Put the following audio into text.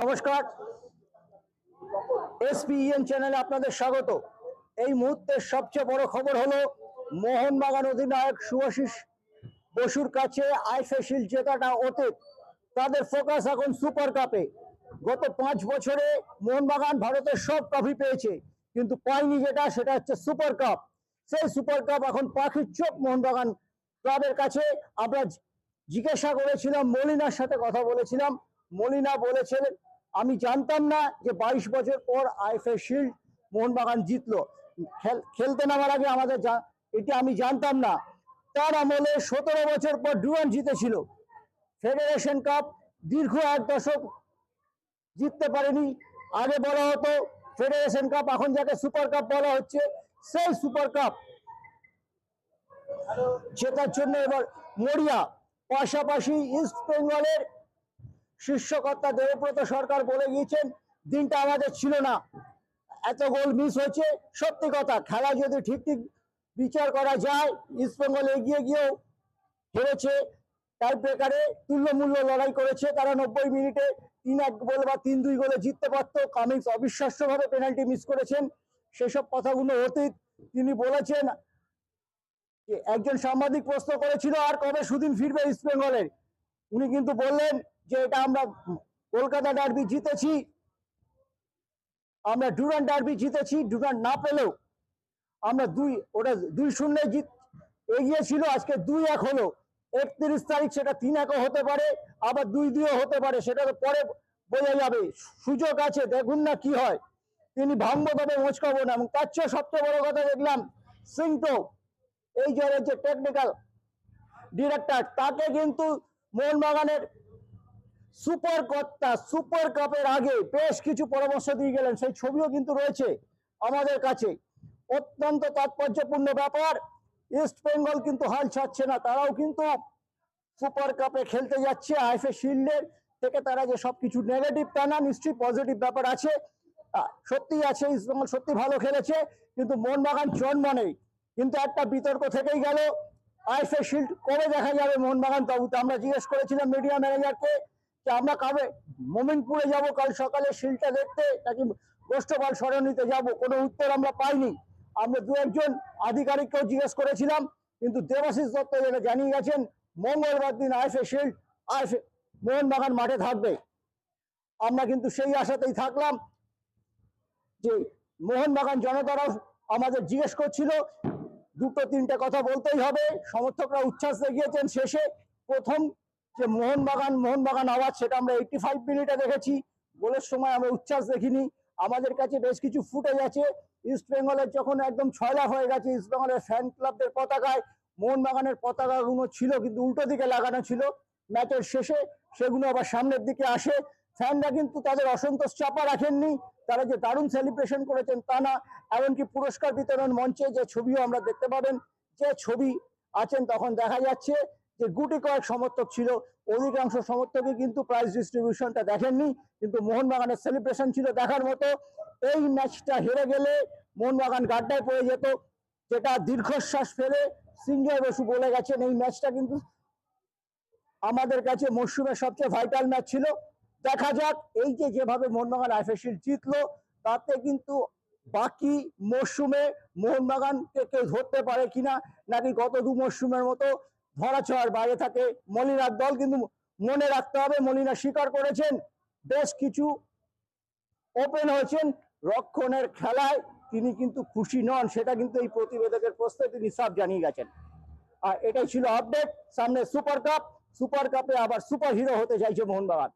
নমস্কার। এসপিএন চ্যানেলে আপনাদের স্বাগত। এই মুহূর্তের সবচেয়ে বড় খবর হলো, মোহনবাগান অধিনায়ক শুভাশিস বসুর কাছে আইফে জেতাটা অতীত। তাদের ফোকাস এখন সুপার কাপে। গত পাঁচ বছরে মোহনবাগান ভারতের সব ট্রফি পেয়েছে, কিন্তু পায়নি যেটা, সেটা হচ্ছে সুপার কাপ। সেই সুপার কাপ এখন পাখির চোখ মোহনবাগান ক্লাবের কাছে। আমরা জিজ্ঞাসা করেছিলাম, মলিনার সাথে কথা বলেছিলাম। মলিনা বলেছিলেন আমি জানতাম না যে বাইশ বছর পর আইএফএ শিল্ড মোহনবাগান জিতলো। খেল- খেলতে নামার আগে আমাদের এটি আমি জানতাম না। তার আমলে সতেরো বছর পর ডুরান জিতেছিল। ফেডারেশন কাপ দীর্ঘ এক দশক জিততে পারেনি। আগে বলা হতো ফেডারেশন কাপ, এখন যাকে সুপার কাপ বলা হচ্ছে, সেই সুপার কাপ। জেতার জন্য এবার মরিয়া, পাশাপাশি ইস্ট বেঙ্গলের শীর্ষকর্তা দেবব্রত সরকার বলে গিয়েছেন, দিনটা আমাদের ছিল না। এত গোল মিস হয়েছে। সত্যি কথা, খেলা যদি ঠিক ঠিক বিচার করা যায় ইস্ট বেঙ্গল এগিয়ে গিয়েও হেরেছে। টাই ব্রেকারে তুল্যমূল্য লড়াই করেছে। তারা নব্বই মিনিটে তিন এক গোল বা তিন দুই গোলে জিততে পারতো। কামিংস অবিশ্বাস্যভাবে পেনাল্টি মিস করেছেন। সেসব কথাগুলো অতীত। তিনি বলেছেন একজন সাংবাদিক প্রশ্ন করেছিল, আর কবে সুদিন ফিরবে ইস্ট বেঙ্গলের উনি কিন্তু বললেন যে এটা আমরা কলকাতা ডার্বি জিতেছি। আমরা ডুরান ডার্বি জিতেছি, ডুরান না পেলেও আমরা দুই, ওটা দুই শূন্য জিত এগিয়েছিল আজকে দুই এক হলো। একত্রিশ তারিখ সেটা তিন একও হতে পারে, আবার দুই দুইও হতে পারে, সেটা তো পরে বোঝা যাবে। সুযোগ আছে, দেখুন না কি হয়। তিনি ভাঙবো তবে মোচকাবো না, এবং তার চেয়ে সবচেয়ে বড় কথা দেখলাম, সিংটো, এই যে যে টেকনিক্যাল ডিরেক্টর তাকে কিন্তু মোহনবাগানের সুপার কর্তা, সুপার কাপের আগে বেশ কিছু পরামর্শ দিয়ে গেলেন। সেই ছবিও কিন্তু রয়েছে আমাদের কাছে। অত্যন্ত তাৎপর্যপূর্ণ ব্যাপার। ইস্ট বেঙ্গল কিন্তু হাল ছাড়ছে না, তারাও কিন্তু সুপার কাপে খেলতে যাচ্ছে আইএফএ শিল্ডের থেকে তারা যে সবকিছু নেগেটিভ তা না, নিশ্চয়ই পজিটিভ ব্যাপার আছে। সত্যি আছে, ইস্ট বেঙ্গল সত্যি ভালো খেলেছে, কিন্তু মোহনবাগান জন্ম নেই। কিন্তু একটা বিতর্ক থেকেই গেল আইএফএ শিল্ড কবে দেখা যাবে মোহনবাগান তাবুতে? আমরা জিজ্ঞেস করেছিলাম মিডিয়া ম্যানেজারকে যে আমরা কবে মোমিনপুরে যাব, কাল সকালে শিল্ডটা দেখতে, নাকি গোষ্ঠপাল সরণিতে যাব? কোনো উত্তর আমরা পাইনি। আমরা দু একজন আধিকারিককেও জিজ্ঞেস করেছিলাম, কিন্তু দেবাশিস দত্ত যেটা জানিয়ে গেছেন, মঙ্গলবার দিন আইএফএ শিল্ড আইএফএ মোহনবাগান মাঠে থাকবে। আমরা কিন্তু সেই আশাতেই থাকলাম যে মোহনবাগান জনতারাও আমাদের জিজ্ঞেস করছিল দুটো তিনটে কথা বলতেই হবে। সমর্থকরা উচ্ছ্বাস দেখিয়েছেন শেষে। প্রথম যে মোহনবাগান মোহনবাগান আওয়াজ, সেটা আমরা এইটি ফাইভ মিনিটে দেখেছি। গোলের সময় আমরা উচ্ছ্বাস দেখিনি। আমাদের কাছে বেশ কিছু ফুটেজ আছে। ইস্ট বেঙ্গলের যখন একদম ছয়লাভ হয়ে গেছে, ইস্ট বেঙ্গলের ফ্যান ক্লাবদের পতাকায়, মোহনবাগানের পতাকাগুলো ছিল, কিন্তু উল্টো দিকে লাগানো ছিল। ম্যাচের শেষে সেগুলো আবার সামনের দিকে আসে। ফ্যানরা কিন্তু তাদের অসন্তোষ চাপা রাখেননি। তারা যে দারুণ সেলিব্রেশন করেছেন তা না। এমনকি পুরস্কার বিতরণ মঞ্চে যে ছবিও আমরা দেখতে পাবেন, যে ছবি আছেন তখন দেখা যাচ্ছে যে গুটি কয়েক সমর্থক ছিল, অধিকাংশ সমর্থকই কিন্তু প্রাইজ ডিস্ট্রিবিউশনটা দেখেননি, কিন্তু মোহনবাগানের সেলিব্রেশন ছিল দেখার মতো। এই ম্যাচটা হেরে গেলে মোহনবাগান গাড্ডায় পড়ে যেত, যেটা দীর্ঘশ্বাস ফেলে সিঞ্জয় বসু বলে গেছেন। এই ম্যাচটা কিন্তু আমাদের কাছে মরশুমের সবচেয়ে ভাইটাল ম্যাচ ছিল। দেখা যাক, এই যে যেভাবে মোহনবাগান আইফেশিল জিতলো, তাতে কিন্তু বাকি মরশুমে মোহনবাগানকে কেউ ধরতে পারে কিনা, নাকি গত দু মরশুমের মতো ধরা ছোঁয়ার বাইরে থাকে মলিনার দল। কিন্তু মনে রাখতে হবে, মলিনা স্বীকার করেছেন, বেশ কিছু ওপেন হয়েছেন রক্ষণের খেলায়। তিনি কিন্তু খুশি নন, সেটা কিন্তু এই প্রতিবেদকের প্রশ্নে তিনি সব জানিয়ে গেছেন। আর এটাই ছিল আপডেট সামনে সুপার কাপ সুপার কাপে আবার সুপার হিরো হতে চাইছে মোহনবাগান।